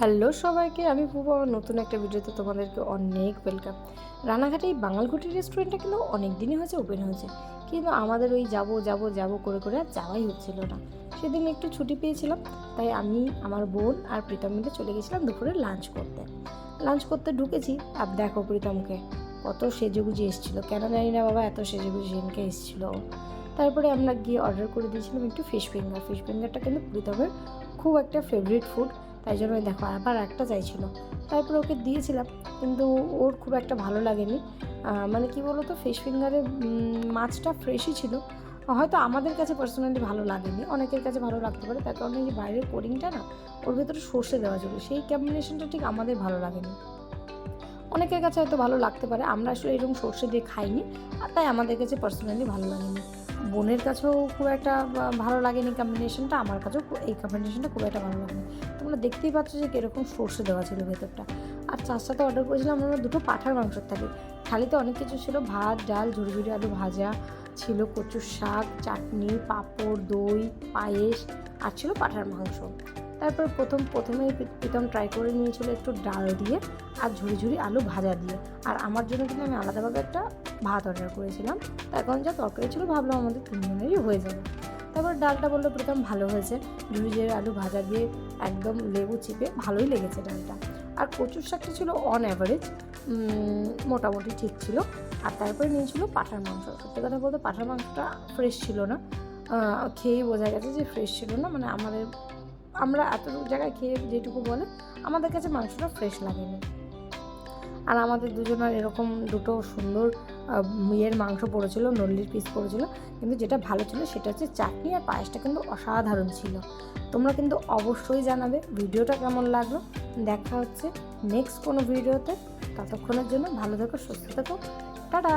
Hello সবাইকে, আমি পুবো, নতুন একটা ভিডিওতে তোমাদেরকে অনেক ওয়েলকাম রানাঘাটে এই বাঙালঘুটি রেস্টুরেন্টটা কিন্তু অনেক দিনই হয়েছে ওপেন হয়েছে। কিন্তু আমাদের ওই যাব যাব যাব করে করে আর যাওয়াই হচ্ছিল না। সেদিন একটু ছুটি পেয়েছিলাম, তাই আমি, আমার বোন আর প্রীতম মিলে চলে গেছিলাম দুপুরে লাঞ্চ করতে। লাঞ্চ করতে ঢুকেছি, আর দেখো প্রীতমকে, কত সেজেগুজি এসেছিল। কেন জানি না বাবা, এত সেজেগুজি সেদিনকে এসেছিল। তারপরে আমরা গিয়ে অর্ডার করে দিয়েছিলাম একটু ফিশ ফিঙ্গার ফিশ ফিঙ্গারটা কিন্তু প্রীতমের খুব একটা ফেভারিট ফুড তাই জন্য দেখো আবার একটা চাইছিল। তারপরে ওকে দিয়েছিলাম, কিন্তু ওর খুব একটা ভালো লাগেনি। মানে কি বলো তো ফিশ ফিঙ্গারের মাছটা ফ্রেশই ছিল। হয়তো আমাদের কাছে পার্সোনালি ভালো লাগেনি, অনেকের কাছে ভালো লাগতে পারে। তার কারণে যে বাইরের কোডিংটা না, ওর ভেতরে সর্ষে দেওয়া ছিল। সেই কম্বিনেশনটা ঠিক আমাদের ভালো লাগেনি। অনেকের কাছে হয়তো ভালো লাগতে পারে, আমরা আসলে এরকম সর্ষে দিয়ে খাইনি তাই আমাদের কাছে পার্সোনালি ভালো লাগেনি। বোনের কাছেও খুব একটা ভালো লাগেনি কম্বিনেশনটা আমার কাছেও এই কম্বিনেশনটা খুব একটা ভালো লাগেনি। তোমরা দেখতেই পাচ্ছ যে কীরকম সর্ষে দেওয়া ছিল ভেতরটা। আর চার সাথে অর্ডার করেছিলাম আমরা দুটো পাঠার মাংসর থালি। থালিতে অনেক কিছু ছিল, ভাত, ডাল ঝুড়ি ঝুড়ি আলু ভাজা ছিল, কচুর শাক, চাটনি, পাঁপড়, দই, পায়েস, আর ছিল পাঠার মাংস। তারপর প্রথম প্রথমেই প্রী- প্রীতম ট্রাই করে নিয়েছিল একটু ডাল দিয়ে আর ঝুড়ি ঝুড়ি আলু ভাজা দিয়ে। আর আমার জন্য কিন্তু আমি আলাদাভাবে একটা ভাত অর্ডার করেছিলাম। তার কারণ যা তরকারি ছিল ভাবলাম আমাদের তিনজনেরই হয়ে যাবে। তারপর ডালটা বলল প্রথম ভালো হয়েছে। ঝুড়ি ঝুড়ি আলু ভাজা দিয়ে একদম লেবু চিপে ভালোই লেগেছে ডালটা। আর কচুর শাকটা ছিল অন অ্যাভারেজ মোটামুটি ঠিক ছিল। আর তারপরে নিয়েছিল পাঠার মাংস। সত্যি কথা বলতে পাঠার মাংসটা ফ্রেশ ছিল না। খেয়েই বোঝা গেছে যে ফ্রেশ ছিল না। মানে আমাদের আমরা এত জায়গায় খেয়ে যেটুকু বলে, আমাদের কাছে মাংসটা ফ্রেশ লাগেনি। আর আমাদের দুজনের এরকম দুটো সুন্দর ইয়ের মাংস পড়েছিল, নল্লির পিস পড়েছিল, কিন্তু যেটা ভালো ছিল সেটা হচ্ছে চাটনি আর পায়েসটা কিন্তু অসাধারণ ছিল। তোমরা কিন্তু অবশ্যই জানাবে ভিডিওটা কেমন লাগল। দেখা হচ্ছে নেক্সট কোনো ভিডিওতে। ততক্ষণের জন্য ভালো থেকো, সুস্থ থেকো। টাটা!